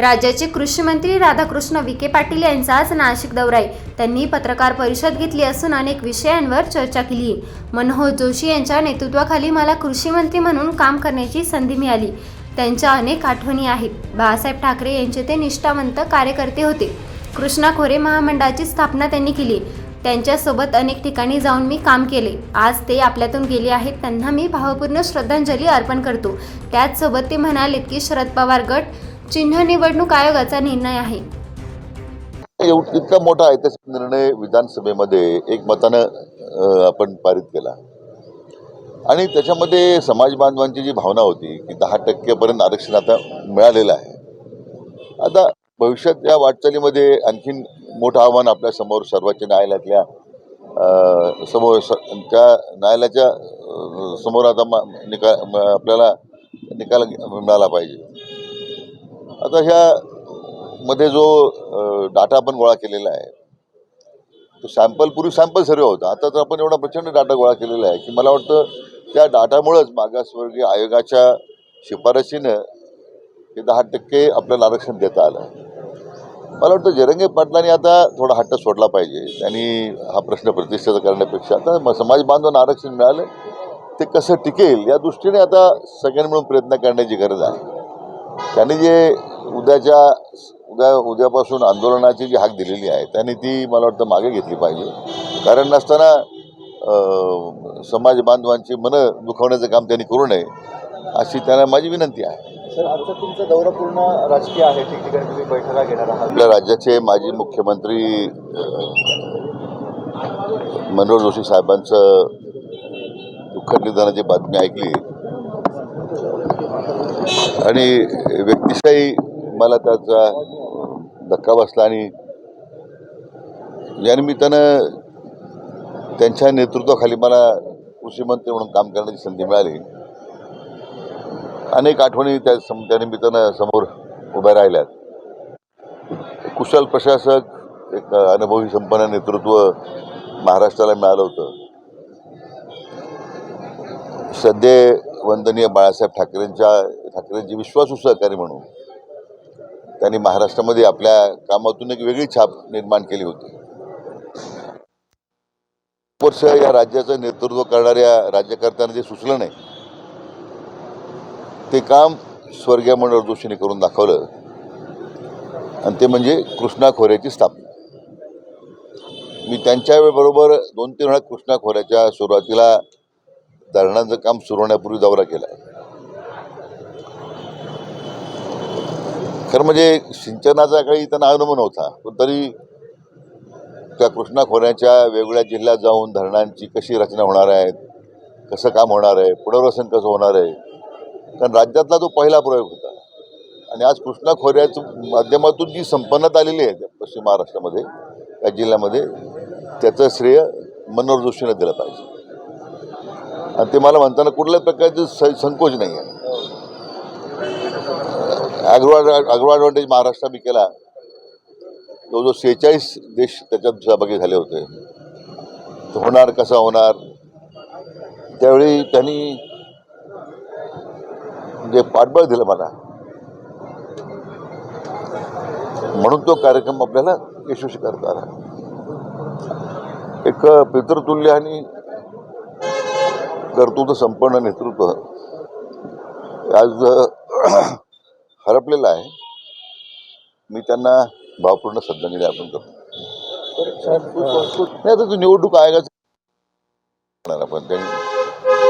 राज्याचे कृषी मंत्री राधाकृष्ण विखे पाटील यांचा आज नाशिक दौरा आहे. त्यांनी पत्रकार परिषद घेतली असून अनेक विषयांवर चर्चा केली. मनोहर जोशी यांच्या नेतृत्वाखाली मला कृषी मंत्री म्हणून काम करण्याची संधी मिळाली. त्यांच्या अनेक आठवणी आहेत. बाळासाहेब ठाकरे यांचे ते निष्ठावंत कार्यकर्ते होते. कृष्णा खोरे महामंडळाची स्थापना त्यांनी केली. त्यांच्यासोबत अनेक ठिकाणी जाऊन मी काम केले. आज ते आपल्यातून गेले आहेत. त्यांना मी भावपूर्ण श्रद्धांजली अर्पण करतो. त्याचसोबत ते म्हणालेत की शरद पवार गट चिन्ह निवडणूक आयोगाचा निर्णय आहे. इतका मोठा ऐतिहासिक निर्णय विधानसभेमध्ये एकमतानं मतानं आपण पारित केला. आणि त्याच्यामध्ये समाज बांधवांची जी भावना होती की दहा टक्केपर्यंत आरक्षण आता मिळालेलं आहे. आता भविष्यात या वाटचालीमध्ये आणखीन मोठं आव्हान आपल्यासमोर सर्वोच्च न्यायालयातल्या समोर स त्या न्यायालयाच्या समोर आता निकाल निका आपल्याला निकाल मिळाला पाहिजे. आता ह्या मध्ये जो डाटा आपण गोळा केलेला आहे तो सॅम्पल पूर्वी सॅम्पल सर्वे होता. आता तर आपण एवढा प्रचंड डाटा गोळा केलेला आहे की मला वाटतं त्या डाटामुळंच मागासवर्गीय आयोगाच्या शिफारशीनं हे दहा टक्के आपल्याला आरक्षण देता आलं. मला वाटतं जरंगे पाटलांनी आता थोडा हट्ट सोडला पाहिजे. त्यांनी हा प्रश्न प्रतिष्ठेचा करण्यापेक्षा आता समाज बांधवांना आरक्षण मिळालं ते कसं टिकेल या दृष्टीने आता सगळ्यांनी मिळून प्रयत्न करण्याची गरज आहे. त्यांनी जे उद्याच्या उद्या उद्यापासून आंदोलनाची जी हाक दिलेली आहे त्यांनी ती मला वाटतं मागे घेतली पाहिजे. कारण नसताना समाज बांधवांची मनं दुखवण्याचं काम त्यांनी करू नये अशी त्यांना माझी विनंती आहे. सर आजचा तुमचा दौरा पूर्ण राजकीय आहे ठिकठिकाणी तुम्ही बैठका घेणार आहात. आपल्या राज्याचे माजी मुख्यमंत्री मनोहर जोशी साहेबांचं दुःखद निधनाची बातमी ऐकली आणि व्यक्तिशाही मला त्याचा धक्का बसला आणि या निमित्तानं त्यांच्या नेतृत्वाखाली मला कृषीमंत्री म्हणून काम करण्याची संधी मिळाली. अनेक आठवणी त्या सम त्यानिमित्तानं समोर उभ्या राहिल्यात. कुशल प्रशासक एक अनुभवी संपन्न नेतृत्व महाराष्ट्राला मिळालं होतं. सध्या वंदनीय बाळासाहेब ठाकरेंच्या ठाकरेंची विश्वासू सहकारी म्हणून त्यांनी महाराष्ट्रामध्ये आपल्या कामातून एक वेगळी छाप निर्माण केली होती. वर्ष या राज्याचं नेतृत्व करणाऱ्या राज्यकर्त्यांना जे सुचलं नाही ते काम स्वर्गीय मनोहर जोशीने करून दाखवलं. आणि ते म्हणजे कृष्णा खोऱ्याची स्थापना. मी त्यांच्या बरोबर दोन तीन वेळा कृष्णा खोऱ्याच्या सुरुवातीला धरणांचं काम सुरू होण्यापूर्वी दौरा केला. खरं म्हणजे सिंचनाचा काही त्यांना अनुभव नव्हता पण तरी त्या कृष्णा खोऱ्याच्या वेगवेगळ्या जिल्ह्यात जाऊन धरणांची कशी रचना होणार आहे कसं काम होणार आहे पुनर्वसन कसं होणार आहे कारण राज्यातला तो पहिला प्रयोग होता. आणि आज कृष्णा खोऱ्याच्या माध्यमातून जी संपन्नता आलेली आहे पश्चिम महाराष्ट्रामध्ये या जिल्ह्यामध्ये त्याचं श्रेय मनोहर जोशीनं दिलं पाहिजे. आणि ते मला म्हणताना कुठल्याच प्रकारचे स संकोच नाही आहे. ॲग्रो ॲग्रो ॲडव्हान्टेज महाराष्ट्र मी केला. जवळजवळ सेहेचाळीस देश त्याच्यात सहभागी झाले होते. तो होणार कसा होणार? त्यावेळी त्यांनी जे पाठबळ दिलं मला म्हणून तो कार्यक्रम आपल्याला यशस्वी करता आला. एक पितृतुल्य आणि कर्तृत्व संपन्न नेतृत्व आज हरपलेलं आहे. मी त्यांना भावपूर्ण श्रद्धांजली अर्पण करतो. नाही आता निवडणूक आयोगाचं करणार आपण. त्यांनी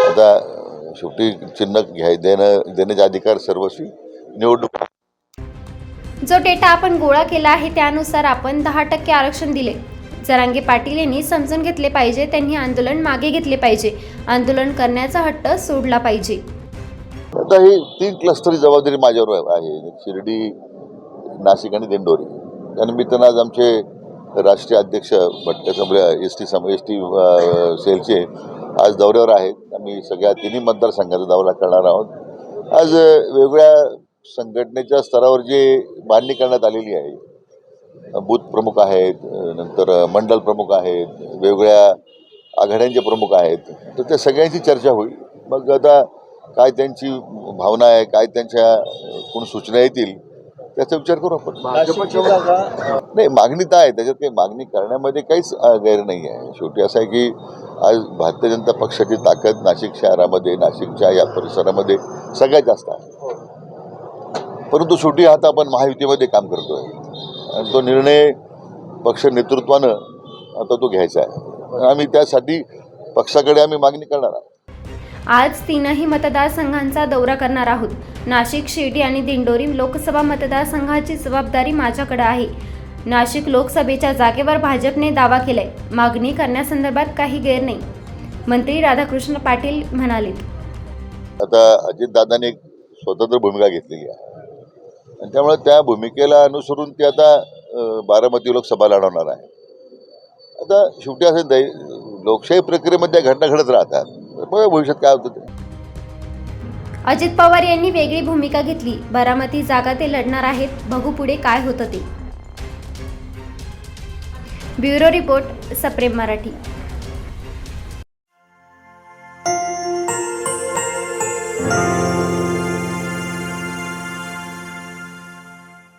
आता शेवटी चिन्ह घ्याय देणं देण्याचे अधिकार सर्वस्वी निवडणूक. जो डेटा आपण गोळा केला आहे त्यानुसार आपण दहा टक्के आरक्षण दिले. जरांगे पाटील यांनी समजून घेतले पाहिजे त्यांनी आंदोलन मागे घेतले पाहिजे. आंदोलन करण्याचा हट्ट सोडला पाहिजे. आता ही तीन क्लस्टरची जबाबदारी माझ्यावर आहे. शिर्डी नाशिक आणि दिंडोरी. त्यानिमित्तानं आज आमचे राष्ट्रीय अध्यक्ष भट्टसंभ्र एस टी सम एस टी सेलचे आज दौऱ्यावर आहेत. आम्ही सगळ्या तिन्ही मतदारसंघाचा दौरा करणार आहोत. आज वेगवेगळ्या संघटनेच्या स्तरावर जे मांडणी करण्यात आलेली आहे बूथ प्रमुख आहेत नंतर मंडल प्रमुख आहेत वेगवेगळ्या आघाड्यांचे प्रमुख आहेत. तर त्या सगळ्यांची चर्चा होईल. मग आता काय त्यांची भावना आहे काय त्यांच्या कोण सूचना येतील त्याचा विचार करू आपण. नाही मागणी तर आहे. त्याच्यात काही मागणी करण्यामध्ये काहीच गैर नाही आहे. शेवटी असं आहे की आज भारतीय जनता पक्षाची ताकद नाशिक शहरामध्ये नाशिकच्या या परिसरामध्ये सगळ्यात जास्त आहे. परंतु शेवटी आता आपण महायुतीमध्ये काम करतोय. आणि तो निर्णय पक्ष नेतृत्वानं आता तो घ्यायचा आहे. आम्ही त्यासाठी पक्षाकडे आम्ही मागणी करणार आहोत. आज तीनही मतदारसंघांचा दौरा करणार आहोत. नाशिक शिर्डी आणि दिंडोरी लोकसभा मतदारसंघाची जबाबदारी माझ्याकडे आहे. नाशिक लोकसभेच्या जागेवर भाजपने दावा केलाय. मागणी करण्यासंदर्भात काही गैर नाही. मंत्री राधाकृष्ण पाटील म्हणाले. आता अजितदादांनी एक स्वतंत्र भूमिका घेतलेली आहे. आणि त्यामुळे त्या भूमिकेला अनुसरून ती आता बारामती लोकसभा लढवणार आहे. आता शेवटी असं दै लोकशाही प्रक्रियेमध्ये घटना घडत राहतात. बघा भविष्यात काय होतं ते. अजित पवार यांनी वेगळी भूमिका घेतली. बारामती जागा ते लढणार आहेत. बघू पुढे काय होतं ते. ब्युरो रिपोर्ट सप्रेम मराठी.